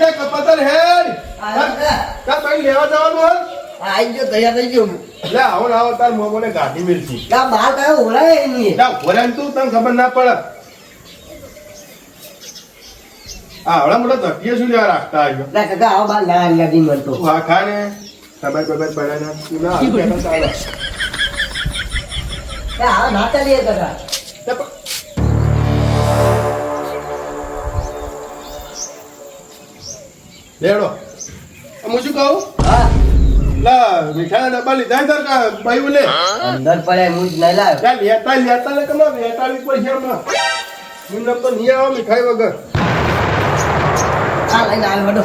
લે કપાતર હેડ. કા ભાઈ લેવા જવાનું હોય? આઈ ગયો તૈયાર થઈ ગયો લે આવો આવો તાર મોમોને ગાડી મિલતી ના બહાર કયો ઓરાય નહીં લે ઓરાન તું તને ખબર ના પડે. આ હળા મોટા ધટીએ શું લેવા રાખતા આવ્યો? ના કાકા આવો બહાર ના લાગી મળતો. તું આ ખા ને ખબર ખબર પડે ને? તું ના આ બેઠો ચાલે. હા ના ચાલીએ કાકા. પણ- હું શું કહું? હા. લા મીઠાના ડબ્બા લીધા તાર કા ભાઈ બોલે અંદર પડે હું જ નહીં લાવ્યો. ત્યાં લેતા લેતા લે કમા બેતાળીસ પૈસા હમણાં હું નમ તો નહીં આવો મીઠાઈ વગર. હા લઈને આવ્યો હડો.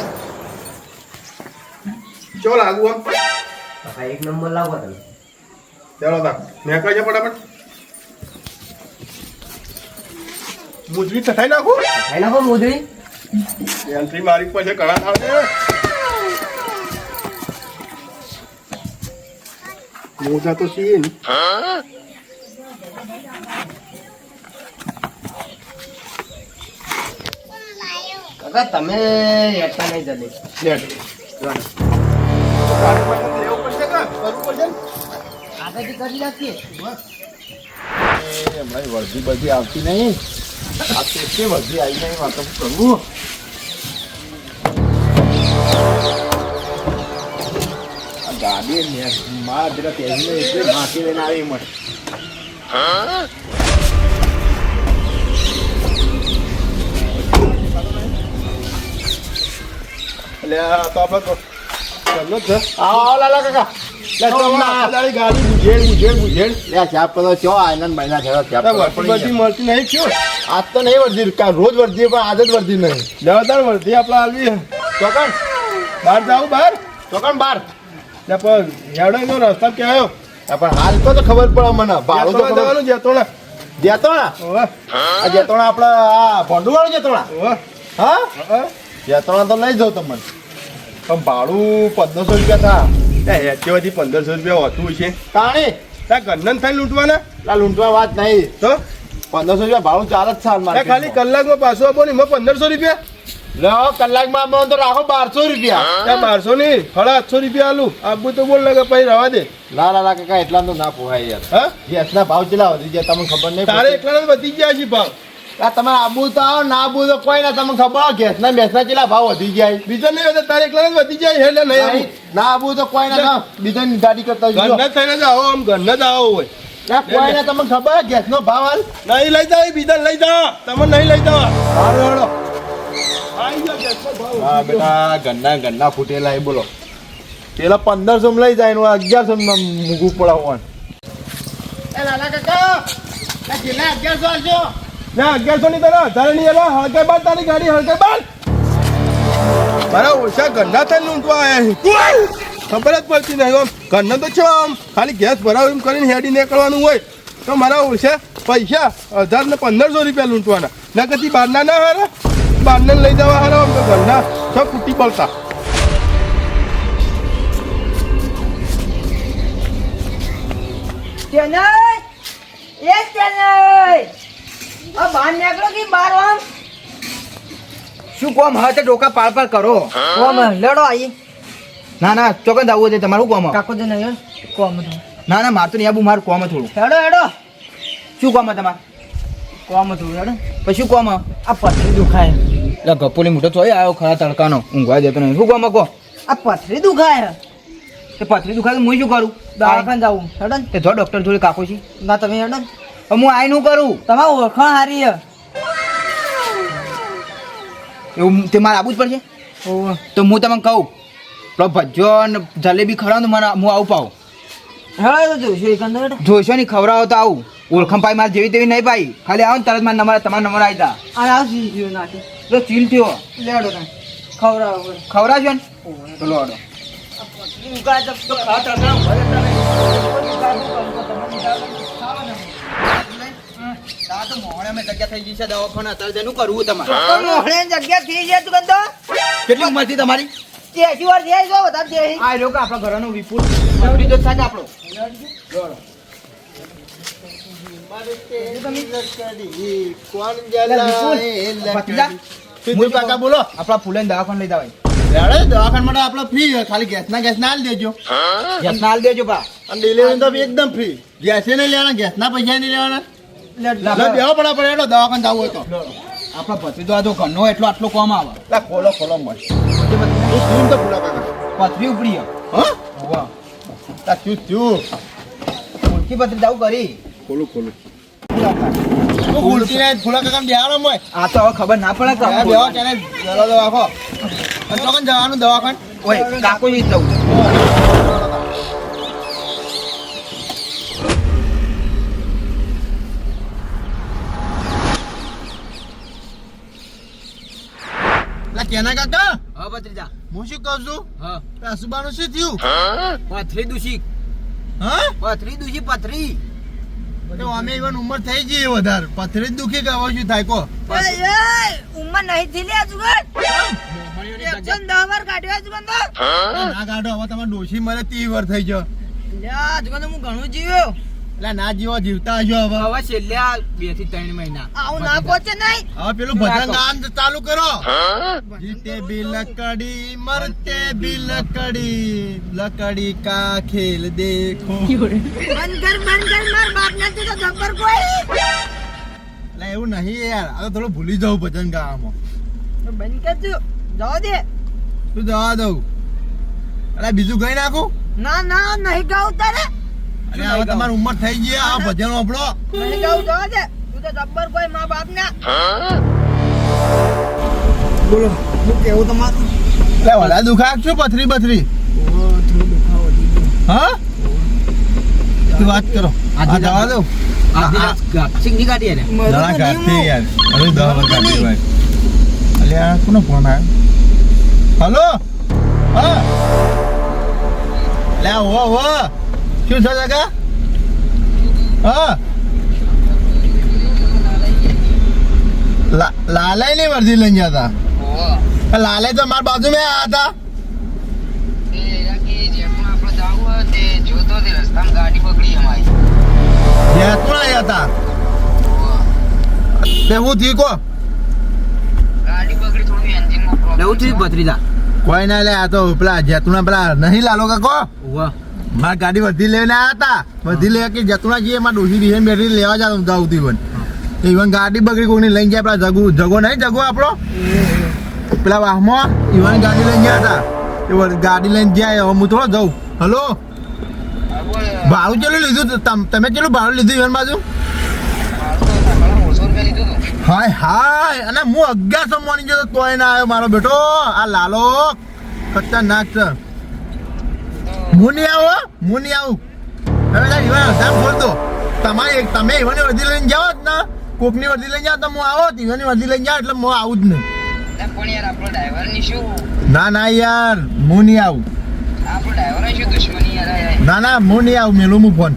ચો લાગુ આમ? કાકા એક નંબર લાવો તમે. ચાલો તા મેં કહી છે ફટાફટ. મુજરી થઠાઈ નાખું? મોજડી એન્ટ્રી મારી પાસે ઘણા થાવ મોજા તો છીએ ને. કાકા તમે એકતા નહીં જલ્દી. આગળથી કરી નાખીએ. ભાઈ વર્ધી બધી આવતી નહીં. આ કેટલી વર્ધી આવી નહીં વાતો કરવું ને મારા જરા પહેરીને એટલે માટી લઈને આવી મને એટલે તો આપણે તો જ. છે આવો લાલા કાકા. આજ તો નહીં વર્ધી રોજ વર્ધી પણ આજ જ વર્ધી નહીં. દેવદાર વર્ધી આપણે આલવી ચોકન બહાર જાવ બહાર. ચોકન બાર ને પણ હેડો એનો રસ્તા કે આવ્યો પણ હાલ તો ખબર પડે મને ભાડું તો જવાનું જેતોણા. જેતોણા? આ જેતોણા આપડે આ ભોંડુ વાળું જેતોણા હા? હા. જેતોણા તો લઈ જાઉં તમને. પણ ભાડું પંદરસો રૂપિયા થા. ત્યાં પંદરસો રૂપિયા હોતું છે. તાણી? ત્યાં ગંદન થાય લૂંટવાના? લા લૂંટવા વાત નહીં. તો? પંદરસો રૂપિયા ભાડું ચાલે જ છે ખાલી કલાકમાં પાછો આપો ને એમાં પંદરસો રૂપિયા? લો કલાકમાં મને તો રાખો બારસો રૂપિયા. ત્યાં બારસો નહીં સાડા આઠસો રૂપિયા આલું. આબુ તો બોલ લાગે પછી રવા દે. લા લા કાકા એટલા તો ના પોહાય યાર. હા? ગેસના ભાવ કેટલા વધી ગયા તમને ખબર નહીં તારે પડતી. એકલા વધી ગયા છે ભાવ. આ તમારે આબુ તો આવો ના આબુ તો કોઈ ના તમને ખબર ગેસના બેસના કેટલા ભાવ વધી ગયા બીજા નહીં વધે તારે એકલા વધી જાય એટલે નહીં ના આબુ તો કોઈ ના ના બીજાની ગાડી કરતા ઘરના થઈને જ આવો આમ ઘરના જ આવો હોય. ના કોઈ ના તમને ખબર ગેસનો ભાવ હાલ? નહીં લઈ જાવ બીજા લઈ જાવ તમે નહીં લઈ જાવ હાલો. હા બેટા ગન્ના ગન્ના ફૂટેલા એ બોલો. પેલા પંદરસો લઈ જાય એનું અગિયારસો મૂકવું પડાવવાનું એ લાલા કાકા આ અગિયારસો આલજો ના અગિયારસો ની તારા હજારની એલા હળકે બાર તારી ગાડી હળકે બાર. મારા ઓછા ઘરના થઈને લૂંટવા આવ્યા ખબર જ પડતી નહીં આમ ઘરના તો છે આમ. ખાલી ગેસ ભરાવ એમ કરીને હેડી નીકળવાનું હોય. તો મારા ઓછા પૈસા હજાર ને પંદરસો રૂપિયા લૂંટવાના. ના કદી બહારના ના હારા. બહારને લઈ જવા હારો ઘરના છ કુટી પડતા ચેન્નઈ એ ચેન્નઈ આ બહાર નીકળો કે બહાર આમ શું કોમ? હા તો ડોકા પાર પાળ કરો. કોમ? લડો આઈ. ના ના ચોકન આવું છે તમારું કોમ. કાકો નહીં કોમ ના ના માર તો નહીં આવું મારું કોમ થોડું. હેડો હેડો. શું કોમ તમારે? કોમ થોડું હેડો. પછી શું કોમ? આ પથરી દુખાય. એટલે ગપોલી મોટો થોડી આવ્યો ખરા તડકાનો. ઊંઘવા દેતો નહીં. શું કહો કહો આ પથરી દુખાય તે પથરી દુખાય તો હું શું કરું? દવાખાને જાવું હેડન. તે જો ડોક્ટર જોડે કાકો છે. ના તમે હેડન હું આઈ નું કરું? તમારે ઓળખાણ હારી હે. એવું તે મારે આવવું જ પડશે. તો હું તમને કહું પેલો ભજ્જો ને જલેબી ખવડાવો ને મને હું આવું પાઉં. હેડો જોઈશું એક જોઈશો ખવડાવો તો આવું. ઓળખમ પાઈ મારે જેવી તેવી નહીં પાઈ. ખાલી આવો ને તરત મારા નંબર તમારા નંબર આવી તા આ નાખી. તો ચીલ થયો. લેડો તો તો આ તડકા ભરે તારે. દુખાય તો કરવું તો તમે ખાવા ને. તો તું કંદો કેટલી ઉંમરથી તમારી? ત્યાંસી વાર જાય છો બધા ત્યાંસી. આ લોકો આપણા ઘરનો વિપુલ. નવરી તો થાય આપણો કોણ ભત્રીજા? સિદ્ધુ કાકા બોલો આપણા ફૂલેન દવાખાને લઈ જવાય રેડે દવાખાના માટે આપણે ફ્રી ખાલી ગેસના ગેસના આલી દેજો ગેસના હાલ દેજો બા અને ડિલિવરી તો એકદમ ફ્રી ગેસે નહીં લેવાના ગેસના પૈસા નહીં લેવાના લો બેહો પડે હેડો દવાખાને જવું હોય તો આપણા આ તો ઘરનો એટલો આટલો કોમ આવે ખોલો ખોલો મત તું પથરી ઉપડી હા વાહ શું પત્રી પથરી કરી. ખોલું ખોલું. આ તો હવે ખબર ના પડે કે જવાનું દવાખાને. ઓય કાકો ઈ જવું. કેના કાકા? હા ભત્રીજા હું શું કહું છું? હા. સુબાનું શું થયું? પથરી દુષી હા? પથરી દુખી પથરી. તો અમે ઈવન ઉંમર થઈ ગઈ વધારે. પથરી જ દુખી કહો છું શું થાય? કો ઉંમર નહીં થઈ લે જુગર એકસો દસ વાર કાઢ્યો તો ના કાઢો હવે તમારે ડોશી મરે ત્રીસ વાર થઈ ગયો. તો હું ઘણું જીવ્યો. એટલે ના જીવો જીવતા હશો હવે. હવે છેલ્લે આ બેથી ત્રણ મહિના. આવું ના પહોંચે નહીં. હવે પેલું ભજન ચાલુ કરો. જીતે બી લકડી મરતે બી લકડી. લકડી કા ખેલ દેખો. બંધ કર બંધ કર માર બાપ નથી તો જબ્બર કોઈ? એટલે એવું નહીં યાર. હવે થોડું ભૂલી જાઉં ભજન ગાવામાં. બંધ કર તું જવા દે. તું જવા દઉં? એટલે બીજું કઈ નાખું? ના ના નહીં ગાઉ તારે. અરે હવે તમારી ઉંમર થઈ ગઈ આ ભજન દે તું તો જબ્બર કોઈ મા બાપ ના બોલો. હું કેવું તમારું? વધારે દુખાક છું પથરી બથરી હા? તું વાત કરો. આ જવા આવ્યો? હલો? હા. લે ઓ ઓ શું છે જગા હા. લાલાયની વર્ધી લઈને ગયા હતા લાલે તો મારા બાજુ મેં આયા હતા. જયપુર આવ્યા હતા? તે હું થી કો લેવું થયું ભત્રીજા? કોઈ ના લે આ તો પેલા જેતુના પેલા નહીં લાલો કાકો? વાહ મારી ગાડી વધી લઈને આવ્યા હતા વધી લે કે જતુના જઈએ, મારા ડોસી બીજે બેઠી લેવા જાવ જાવ ઈવન ઈવન ગાડી બગડી કોઈને લઈને જાય, પેલા જગુ જગો નહીં, જગો આપણો. પેલા વાહમાં ઈવન ગાડી લઈને ગયા હતા એ ગાડી લઈને હવે હું થોડો જાઉં. હલો? ભાડું ચેલું લીધું તમ- તમે ચેલું ભાડું લીધું ઈવન બાજુ? હાય હાય, અને હું અગિયારસો મોની જતો, તોય ના આવ્યો મારો બેટો. આ લાલો, ખતરનાક છે. હું મુનિયાઓ. આવો આવું તમે તાર ઈવન હજાર બોલ દો. તમારે એક તમે ઈવનની વર્દી લઈને જાઓ જ ના. કોકની વર્દી લઈને જાઓ તો હું આવો જ. ઈવનની વર્દી લઈને જાઓ એટલે હું આવું જ નહીં પણ યાર આપણો ડ્રાઈવરની શું? ના ના યાર. હું નહીં આવું આપણો ડ્રાઈવર શું દુશ્મની યાર આ- ના ના હું નહીં આવું મેલું હું ફોન.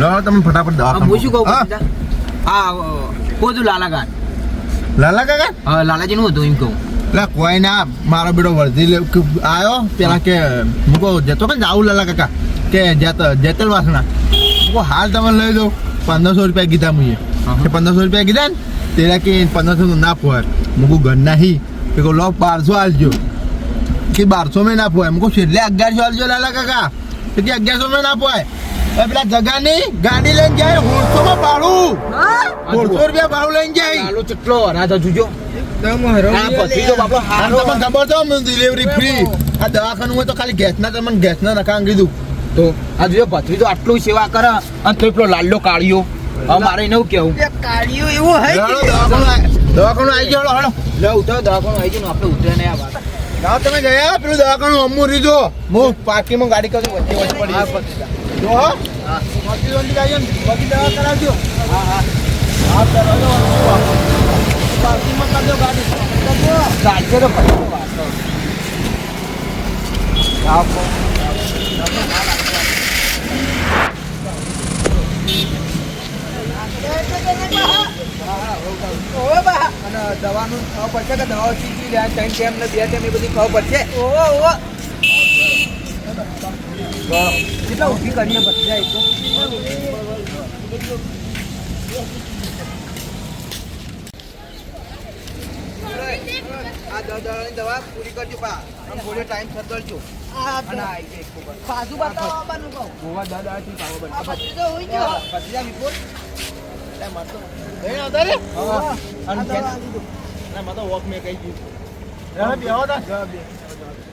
લો તમે ફટાફટ દવા હું શું કહું હા? કોજુ લાલા ગાડ લાલા કાકા હા લાલાજી નું હતું એમ કહું. એટલે કોઈ ના મારો બેટો વર્ધી લે આવ્યો પેલા કે મૂકો જતો કે આવું લાલા કાકા કે જેત જેતલ વાસણા મૂકો હાલ તમે લઈ દો પંદરસો રૂપિયા કીધા મુએ કે પંદરસો રૂપિયા કીધા ને તેરા કે પંદરસો ના પોય મૂકું ઘર નાહી. કે કહું લો બારસો આલજો. કે બારસો મેં ના પોય મૂકું છેલ્લે અગિયારસો આલજો લાલા કાકા. કે અગિયારસો મેં ના પોય હવે પેલા જગાની ગાડી લઈને જાય હોળસો માં ભાડું. હોળસો રૂપિયા ભાડું લઈને જાય લાલો ચટલો રાધા જોજો. આ ભત્રીજો બાપડો આમ હારો તમને ખબર છે ડિલિવરી ફ્રી આ દવાખાનું હોય તો ખાલી ગેસના તમને ગેસના નખાણ કીધું. તો આ જોયો ભત્રીજો આટલું સેવા કરે અને તો પેલો લાલ્લો કાળિયો. હવે મારે એને કેવું? કાઢ્યું એવું હે દવાખાનું આવી ગયો લે ઉતરો દવાખાનું આવી ગયું આપણે ઉતરે નહીં આ વાત. જાઓ તમે ગયા પેલું દવાખાનું અમુ રીજો. હું? પાર્કિંગમાં ગાડી કરું વચ્ચે વચ્ચે પડી જો હો બાકી જોઈને ને, બાકી દવા કરાવજો હા હા. હા ચાલો પાર્કિંગમાં કરજો ગાડી ચાલશે તો પછી ઓવે બા અને દવાનું ખબર પડશે કે દવાઓ ચીકવી જાય ત્રણ ટાઈમ ને બે ટાઈમ એ બધી ખબર પડશે ઓહો ઓવે કેટલા ઊભી પછી જાય તો દવા પૂરી કરજો પા આમ ટાઈમ સર આ અને આવી જાય એક. બાજુ બતાવો આવવાનું કહું ગોવા દાદાથી પાવો બને. આ ભત્રીજો હોય ગયો ભત્રીજા વિપુલ? લઈને આવતા રે હા. અને આ દવા જેન- આપી દો. ના મને વોક મેં કહી દીધું ના બેહો તા તેને બી હો. આ દરવાજો મટી ના દરવાજો મટ્યું હો. હવે ના, તમે ના, વાત હા, નહીં જાઓ.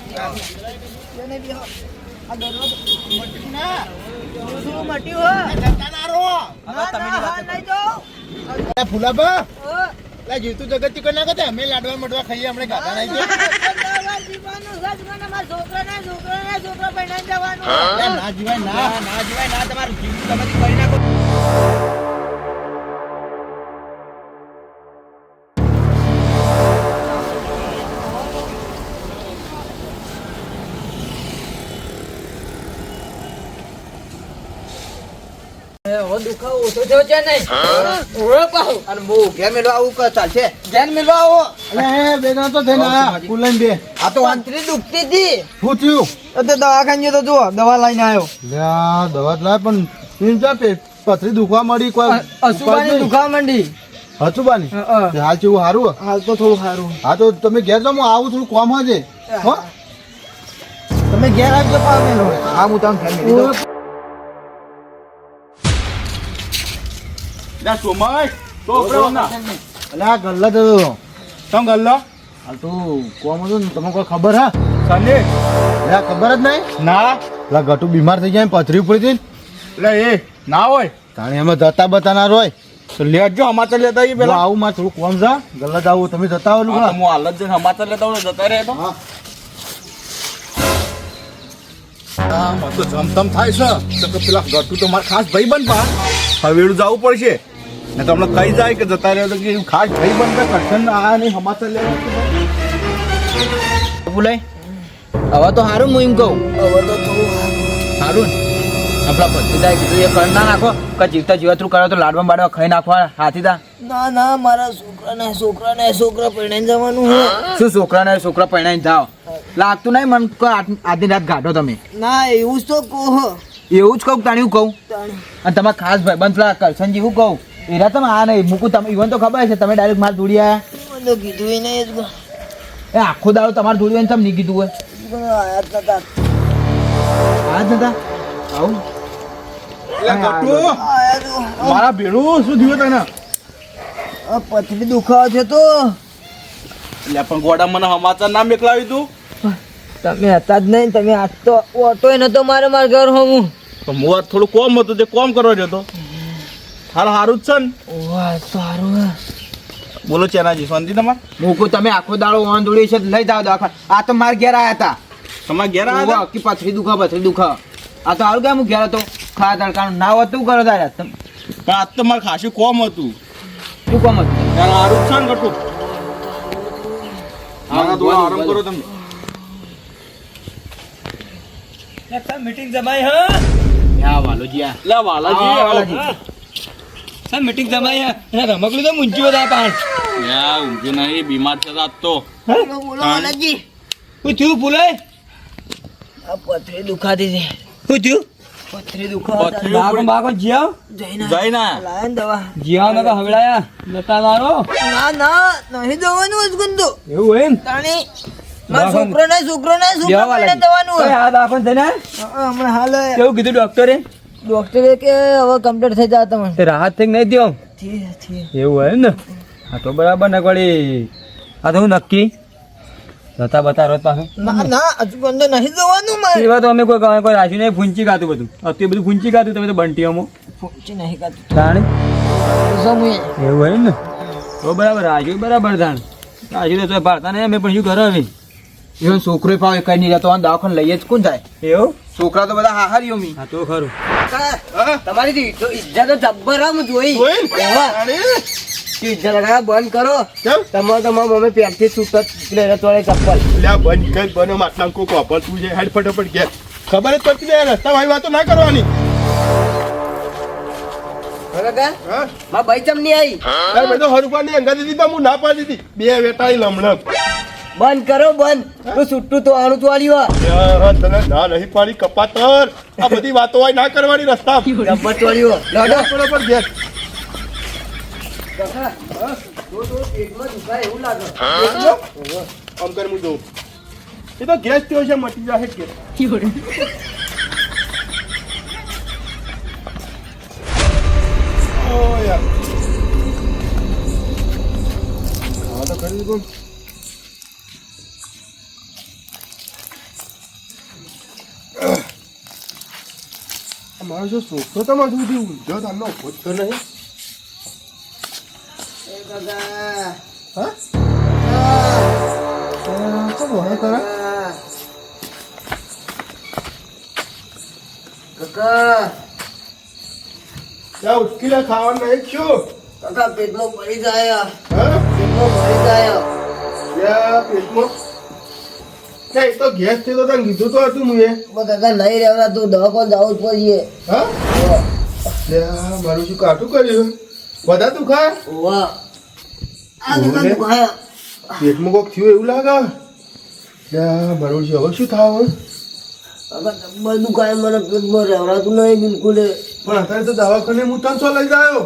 એ ફુલાબા જીવતું જગત ના કરતા અમે લાડવા મડવા ખાઈએ આપણે ગાતા નહીં. ના જીવાય ના. ના ના જીવાય ના તમારું જીવ તમે કરી નાખો દુખાવો ઓછો થયો છે નહીં. ઓળો પાહુ અને હું ઘેર મેળવા આવું કે ચાલશે ઘેર મેળવા આવો. અલે હે તો થઈને આયા કુલન બે. આ તો વાંચ દુખતી હતી. શું થયું? તો દવાખાને તો જુઓ દવા લઈને આવ્યો. લે દવા લાય પણ ચિંતા પે પથરી દુખવા મળી કોઈ અસુબાની દુખાવા માંડી. હસુબાની. હાલ કેવું સારું હાલ તો થોડું સારું હા તો તમે ઘેર હું આવું થોડું કોમ હજે. હો. તમે ઘેર આવજો પા મેલો હા હું તમને ઘેર મેળી દઉં તો ના. આ ગલ્લા તો તમ ગલ્લો? હાલ તો કોમ હતું ને તમને કોઈ ખબર હા? સને આ ખબર જ નહીં. ના. લા ગટુ બીમાર થઈ ગયા પથરી પડી હતી એટલે એ ના હોય. તાણે અમે જતા બતાના રોય. તો લેજો હમાચર લેતા આવીએ પેલા. આવું માં થોડું કોમ જા ગલ્લા આવું તમે જતા આવો લુગડા. હું હાલત જઈને હમાચર લેતા હોય જતા રહે તો. હા. તો જમતમ થાય છે. તો પેલા ગટુ તો મારા ખાસ ભાઈ બન હવે જવું પડશે. ને તમને કહી જાય કે જતા રહ્યો તો કે ખાસ ભાઈ બનતા કરશન આ નહીં હમાચર લેવા બોલાય હવે તો સારું હું એમ કહું. હવે તો થોડું સારું ને. આપણા કીધું એ કર ના નાખો. કે જીવતા જીવતરું કરો તો લાડવા બાડવા ખાઈ નાખવા હાથી તા ના ના મારા છોકરાને છોકરાને છોકરા પરણાઈને જવાનું હે શું છોકરાને છોકરા પરણાઈને જાઓ? લાગતું નહીં મને કોઈ આજ- આજની રાત ગાઢો તમે. ના એવું જ તો કહો. એવું જ કહું તાણી હું કહું? અને તમારા ખાસ ભાઈ બંધ પેલા કરશનજી હું કહું? એરા તમે આ નહીં મૂકું તમે ઈવન તો ખબર છે તમે ડાયરેક્ટ માર દોડી મને તો કીધું એ નહીં જ એ આખો દાડો તમારે દોડી તમે નહીં કીધું હોય. પણ આયા જ નતા. આ જ નતા? આવું. મારા ભેણું શું થયું તને? આ પથરી દુખાવા છે તો. એટલે પણ ગોડા મને સમાચાર ના મેકલાવી તું. તમે હતા જ નહીં તમે આજ તો ઓટો નતો મારે મારા ઘર હોમું તો મોર થોડું કોમ હતું તે કોમ કરવા જતો હાલ સારું જ છે ને? સારું બોલો ચેનાજી શાંતિ તમારે? મૂકું તમે આખો દાડો ઓન દોડી છે લઈ જાવ દવાખાને. આ તો મારા ઘેર આયા હતા તમારે ઘેર આવ્યા હતા કે પથરી દુખા પથરી દુખા. આ તો હારું કેમ ઘેર હતો? ખા તડકાનું ના હોત તું કરો તારે પણ આ તો મારે ખાસું કોમ હતું. શું કોમ હતું? ત્યારે આરું છે ને થોડો આરામ કરો તમે. મીટિંગ જમાય હા? વાલોજી લે વાલાજી આવો. વાલાજી. સર મીટિંગ જમાય હા રમકડું તો મૂંઝ્યું બધા પાણ યા ઊંઘી નહીં બીમાર છે રાત તો. બોલો થયું ભૂલાય આ પથરી દુખાતી છે. શું થયું? પથરી દુખાવા બાગો બાગો જીયા? જઈને જઈ ના ને દવા. હવડાયા? નતા લારો ના ના નહીં જવાનું જ ગંદો. એવું એમ? તાણી મારા છોકરો ને છોકરો ને છોકરા દેવા પરણાઈને જવાનું ઓય, હોય? આ દાખલ થઈને હમણાં હાલ કેવું કીધું ડોક્ટરે ડોક્ટરે કે હવે કમ્પ્લીટ થઈ જાય તમે રાહત થઈ નહીં થયો થી એવું હોય ને? હા તો બરાબર ને વળી આ તો હું નક્કી? જતા બતા રોજ પાસે ના ના હજુ ગંદો નહીં જવાનું મારે. એવા તો અમે કોઈ કોઈ- કોઈ રાખ્યું નહીં ફૂંચી ખાતું બધું. અત્યારે બધું ફૂંચી ખાતું તમે તો બંટીઓમાં પહોંચી નહીં ખાતું એવું હોય ને? તો બરાબર રાજુ બરાબર જાણ. રાજુ તો ભારતા ને અમે પણ શું કરો હવે એવો છોકરો ફાવે કઈ નહીં રહેતો દવાખાને લઈએ જ કોણ જાય? એવું? છોકરા તો બધા હાહારીઓ મી. હા તો ખરું. તમારી તો ઇજ્જત તો જબ્બર આમ જોઈ. ને? ઇજ્જત લગાવવા બંધ કરો? તમારે તમારા મમ્મી પહેરથી છૂટ લઈને તોડે ચપ્પલ. લે આ બંધ કર બનો માટલા કોક વાપર. તું જે હેડ ફટાફટ ખબર જ પડતી નહીં રસ્તા ભાઈ વાતો ના કરવાની. હા માં ભાઈ ચમ નહીં આવી? મેં તો હરુપાની અંગા દીધી હું ના પાડી દીધી. બે વેટાઈ લમણક. બંધ કરો બંધ. તો છૂટું તો આણું યાર, તને ના નહીં પાડી કપાતર. આ બધી વાતો હોય ના કરવાની રસ્તા જબ્બર ચોળ્યું લાડો બરાબર ઘેર. કાકા પેટમાં દુખાય એવું લાગે. આમ કરી હું જોઉં. એ તો ગેસ થયો છે મટી જશે કે. ઓ યાર. મારો જો સોફો તો માં સુધી ઊંઝો તમને ઊભો જ નહીં ઉચકીને ખાવાનું નહીં છું. કાકા પેટમાં પડી ગયા પેટમાં પડી ગયા પેટમાં ત્યાં એ તો ગેસ થયો તો તને કીધું તો હતું મુએ. કાકા નહીં રહેવા તું દવાખાને જવું જ પડીએ હા? મારું શું કાઠું કર્યું? બધા તું ખા ઓવા આ કાકા ઓલે. દુખાય. પેટમાં કોક થયું એવું લાગે? મારું શું હવે શું થાવ? કાકા ડબ્બર મને પેટમાં રહેવાતું નહીં બિલકુલ. પણ અત્યારે તો દવાખાને હું તને છો લઈ જાયો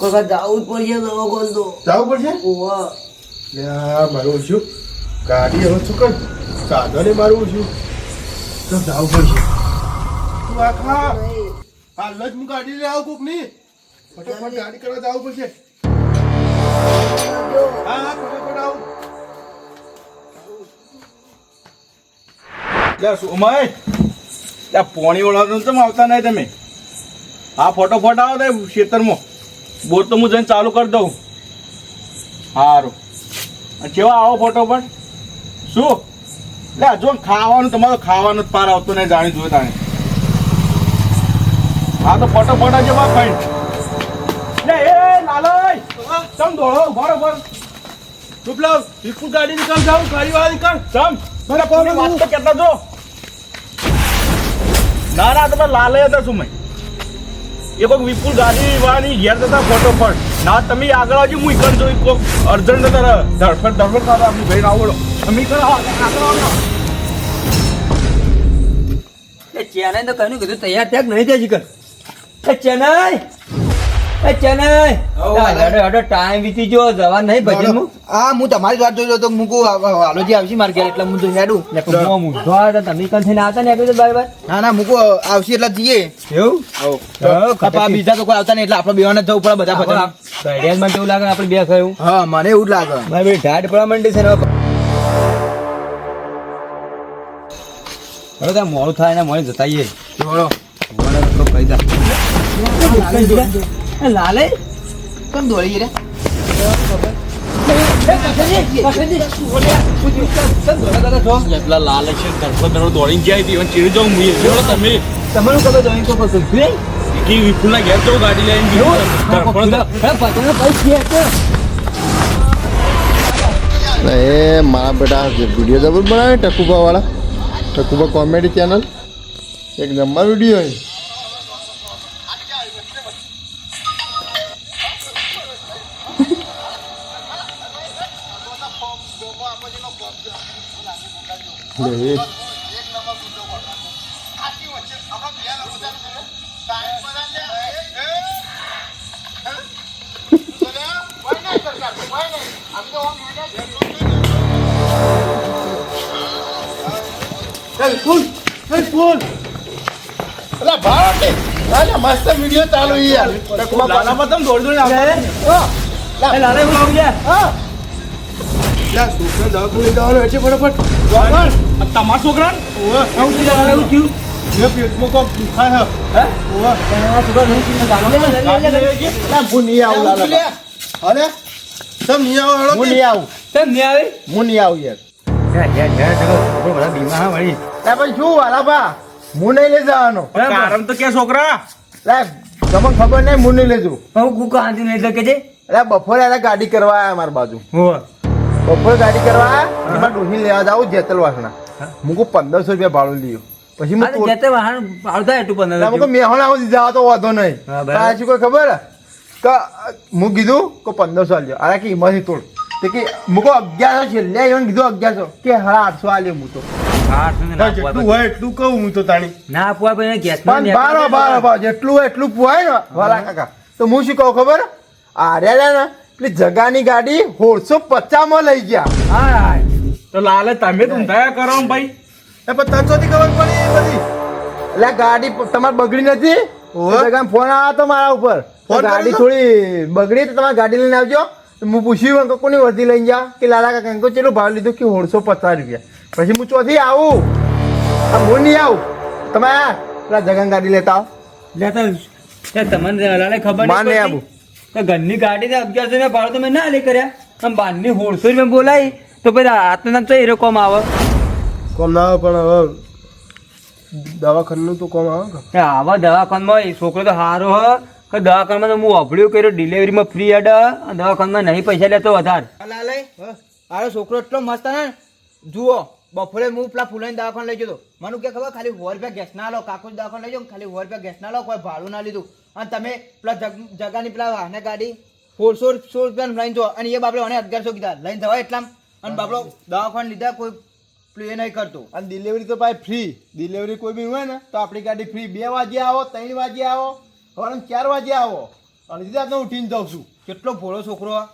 કાકા જવું જ પડશે દવાખાને તો. જવું પડશે? ઓવા મારું શું ગાડી હવે શું કર? સાધને મારું છું. તો જવું પડશે. તું આખા હાલ જ હું ગાડી લઈ આવું કોકની. ફટાફટ ગાડી કરવા જવું પડશે. હા હા, ફટાફટ આવું. ત્યાં પોણી વળવાનું તમે આવતા નહીં તમે. હા, ફટોફટ આવો તે ખેતરમાં. બોર તો હું જઈને ચાલુ કરી દઉં. સારું કેવા આવો ફટોફટ? શું? લે જો ખાવાનું તમારો ખાવાનું જ પાર આવતો નહીં જાણી જોયું તાણે. હા તો ફટોફટ જ બા ખાઈ. લે એ લાલય! ચમ દોડો ઊભા રહો, ઊભા રહો. ચૂપ લાવ વિપુલ ગાડી નીકળ જાવ ગાડી મને કોની વાત તો કહેતા જો? ના ના તમે લાલે હતા શું મેં એ કોઈક વિપુલ ગાડી વાળાની ઘેર જતા ફટોફટ ના તમે આગળ આવજો હું ઈકણ જોઈ કોક અર્જન્ટ રહે ધડફડ ધડફડ ખાતા આપણી ભાઈ આવડો તમે આવો, આગળ આવો એ ચેન્નાઈ તો કહ્યું કીધું તૈયાર થયા નહીં થાય જીકર એ ચેન્નાઈ એ ચેન્નાઈ હડો હડો ટાઈમ વીતી જો જવા નહીં ભજનમાં? હા હું તમારી વાત જોઈ તો મૂકું હાલોજી આવશે મારે ઘેર એટલે હું તો હેડું. તમે કન થઈને આવતા ને આપ્યું બાય ના ના મૂકું આવશે એટલે જઈએ. એવું? કપા બીજા તો કોઈ આવતા નહીં એટલે આપણે બેવાને જવું પડે બધા બધા ઘડિયાળમાં જેવું લાગે આપણે બે થયું? હા મને એવું જ લાગે. મારે ભાઈ ઢાઢ પડવા માંડી છે ને હવે. હવે ત્યાં મોડું થાય ને મોડે જતાઈએ. જોડો. મોડે કહી દે. એ લાલે કેમ દોડી રે એટલા લાલે છે ધડફડ ધડફડ દોડીને જાય હતી અને ચીડી જાઉં મુએ જોડો તમે તમારું કદો જોઈ તો પછી જોઈ? કે વિપુલના ઘેર જાઉં ગાડી લઈને ધડફડ હે, પતંગનો પૈસા છે. એ મારા બેટા વીડિયો જબર બનાવે ટકુબા વાળા ટકુબા કોમેડી ચેનલ એક નંબર વીડિયો છે લે, વિપુલ વિપુલ અલા ભારત અલા મસ્ત વીડિયો ચાલુ યાર. ટકુબા લાલામાં તમે દોડી દોડી આવતા એ લાલે હું હા. યાર. ત્યાં છોકરા દવાખાને લઈ એટલે ફટાફટ. તમારા છોકરા થયું, લાલે આવું થયું. પેટમાં કોક દુખાય હે? હે? ઓવા છોકરા નહીં હું નહીં લાલા અરે તમ નહીં આવો હું નહીં આવું. કેમ નહીં આવી? હું નહીં આવું યાર. બીમાર વળી. પણ શું વાલા બા હું નહીં લઈ જવાનો. કારણ તો કે છોકરા? તમને ખબર નહીં હું નહીં લઈ હું કુકા હાંધી નહીં એટલે કે છે. અરે બપોરે ગાડી કરવા આયા મારી બાજુ. હોવે. બપોરે ગાડી કરવા એમાં ડોહી લેવા જાવ જેતલ વાસણા. મુકુ પંદરસો રૂપિયા ભાડું લીધું પછી તો જેતે વાહન આવતા એટલું પંદર મુકુ મેહોણા આવું દીધા તો વાંધો નહીં. પાછી કોઈ ખબર? કે હું કીધું કે પંદરસો આલ્યો. અરે કે એમાંથી તોડ. તે કે મુકો અગિયારસો છેલ્લે આવ્યો કીધું અગિયારસો. કે હા આઠસો આલ્યો હું તો. જેટલું હોય એટલું કહું હું તો તાણી. ના પછી ગેસમાં પણ બારો બારો બારો. જેટલું હોય એટલું પુવાય ને વાલા કાકા. તો હું શું કહું ખબર? આર્યા ને પેલી જગાની ગાડી સોળસો પચાસમાં લઈ ગયા. હા તો લાલે તમે જ ઊંધાયા કરો ભાઈ? એ પણ તને ચોથી ખબર પડી એ બધી? એટલે ગાડી તમારે બગડી નથી. ફોન આવ્યો તો મારા ઉપર. ગાડી થોડી બગડી તો તમારે ગાડી લઈને આવજો. હું પૂછ્યું અંકો કોની વધી લઈને જા કે લાલા કાકા અંકો ચેટલું ભાવ લીધું? કે હોળસો પચાસ રૂપિયા. પછી હું ચોથી આવું. આ હું નહીં આવું. તમે આ પેલા જગાની ગાડી લેતા આવો. લેતા. તમને લાલે ખબર નહીં. તો ઘરની ગાડી ને અગિયારસો રૂપિયા ભાડું તમે ના લે કર્યા. આમ બારની સોળસો રૂપિયા બોલાય તો પછી હાથના નામ તો એરો કોમ આવે. કોમ ના આવે પણ હવે દવાખાનું તો કોમ આવે કે આવા દવાખાનમાં એ છોકરો તો સારો હ. કે દવાખાનમાં તો હું અભળ્યું કર્યો ડિલિવરીમાં ફ્રી હેડ દવાખાનમાં નહીં પૈસા લેતો વધારે. લાલય આરો છોકરો એટલો મસ્ત ને. જુઓ બપોરે હું પેલા ફૂલાઈ દવાખાને લઈ જતો મને કે ખબર ખાલી સો રૂપિયા ગેસ ના લો કાકુ દવાખાને લઈ જાઉં ખાલી સો રૂપિયા ગેસ ના લો કોઈ ભાડું ના લીધું. અને તમે પેલા જગાની પેલા વાહને ગાડી સોળસો સો રૂપિયા લઈને જો અને એ બાપડે મને અગિયારસો કીધા. લઈને જવાય એટલા અને બાપડો દવાખાને લીધા કોઈ પ્લે એ નહીં કરતું. અને ડિલિવરી તો ભાઈ ફ્રી ડિલિવરી કોઈ બી હોય ને તો આપણી ગાડી ફ્રી બે વાગે આવો ત્રણ વાગે આવો સવારે ચાર વાગે આવો. અડધી હું ઉઠીને જાઉં છું. કેટલો ભોળો છોકરો આ.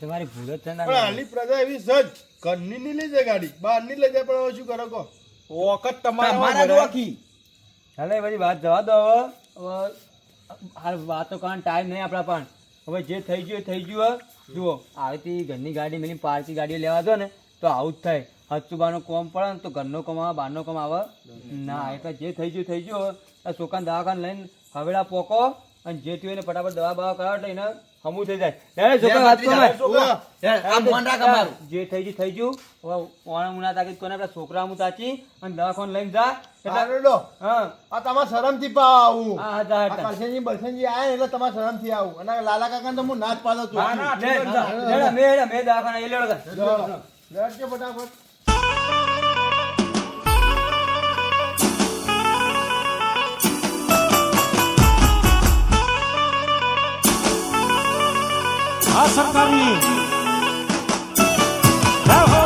તમારી ભૂલ જ છે ને. પણ હાલી પ્રજા એવી સજ ઘરની નહીં લઈ જાય ગાડી. બહાર નહીં લઈ જાય પણ હવે શું કરો કહો? વખત તમારા મારા જો હાલે બધી વાત જવા દો હવે હાલ વાતો કરવાનો ટાઈમ નહીં આપણા પણ. હવે જે થઈ ગયું થઈ ગયું. જુઓ, આવતી ઘરની ગાડી મેલી પાર્ટી ગાડીઓ લેવા દો ને, તો આવું જ થાય. હચુબાનો કોમ પડે ને, તો ઘરનો કોમ આવે, બહારનો કોમ આવે. ના એટલે જે થઈ ગયું થઈ ગયું છોકરાને દવાખાને લઈને હવેડા પોકો. અને જે થયું એને ફટાફટ દવા બવા કરાવો એટલે એને હમું થઈ જાય. લે છોકરા વાત કરો મોન. જે થઈ ગયું થઈ ગયું. હવે ઓણા ઉના તાકી કોને આપણા છોકરા હું તાચી અને દવાખાને લઈને જા. એટલે હા આ તમાર શરમથી પા આવું. હા હા જા. કરશનજી બરશનજી આયા એટલે તમારા શરમથી આવું. અને લાલા કાકા તો હું ના જ. પાડો છું મેં મેં દવાખાને એ લેવડો કર. લેટજો ફટાફટ. આ સરકારની. રાહ